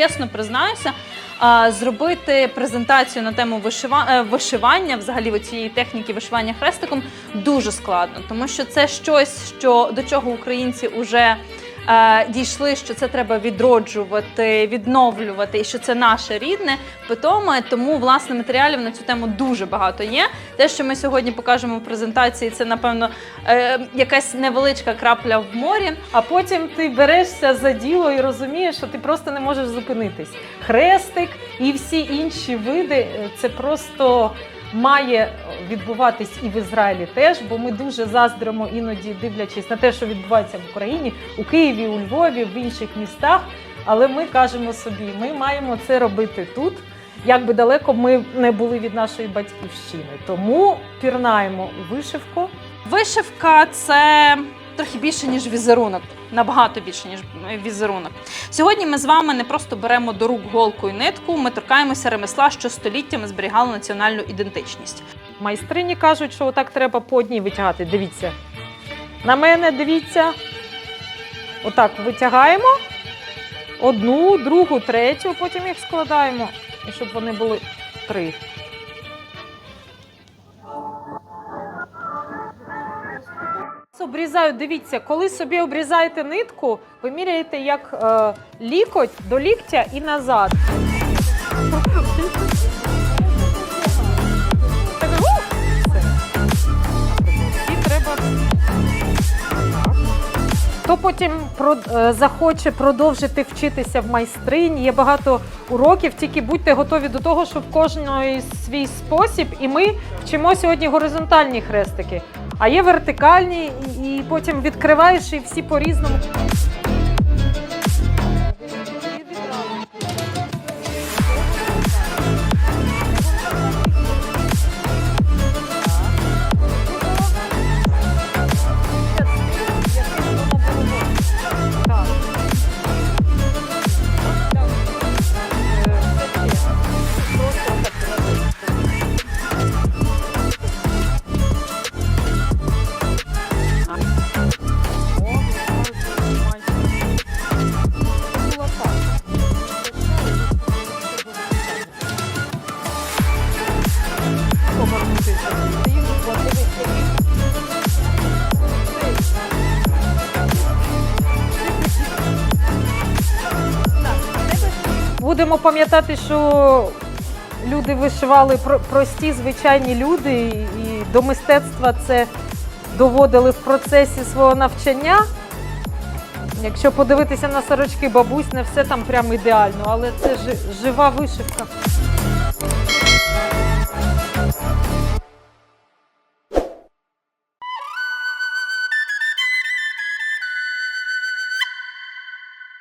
чесно признаюся, зробити презентацію на тему е, вишивання, взагалі цієї техніки вишивання хрестиком, дуже складно, тому що це щось, що до чого українці вже дійшли, що це треба відроджувати, відновлювати, і що це наше рідне питоме. Тому власне матеріалів на цю тему дуже багато є. Те, що ми сьогодні покажемо в презентації, це напевно е, якась невеличка крапля в морі. А потім ти берешся за діло і розумієш, що ти просто не можеш зупинитись. Хрестик і всі інші види е, це просто має відбуватись і в Ізраїлі теж, бо ми дуже заздримо іноді, дивлячись на те, що відбувається в Україні, у Києві, у Львові, в інших містах. Але ми кажемо собі, ми маємо це робити тут. Як би далеко ми не були від нашої батьківщини, тому пірнаємо вишивку. Вишивка це трохи більше, ніж візерунок, набагато більше, ніж візерунок. Сьогодні ми з вами не просто беремо до рук голку і нитку, ми торкаємося ремесла, що століттями зберігало національну ідентичність. Майстрині кажуть, що отак треба по одній витягати. Дивіться. На мене дивіться. Отак витягаємо. Одну, другу, третю, потім їх складаємо. І щоб вони були три. Обрізаю, дивіться, коли собі обрізаєте нитку, ви міряєте як е, лікоть до ліктя і назад. І треба. Хто потім е, захоче продовжити вчитися в майстрині, є багато уроків, тільки будьте готові до того, що в кожної свій спосіб, і ми вчимо сьогодні горизонтальні хрестики, а є вертикальні, і, потім відкриваєш і всі по-різному. Так. Будемо пам'ятати, що люди вишивали прості звичайні люди, і- до мистецтва це доводили в процесі свого навчання. Якщо подивитися на сорочки бабусь, не все там прям ідеально, але це жива вишивка.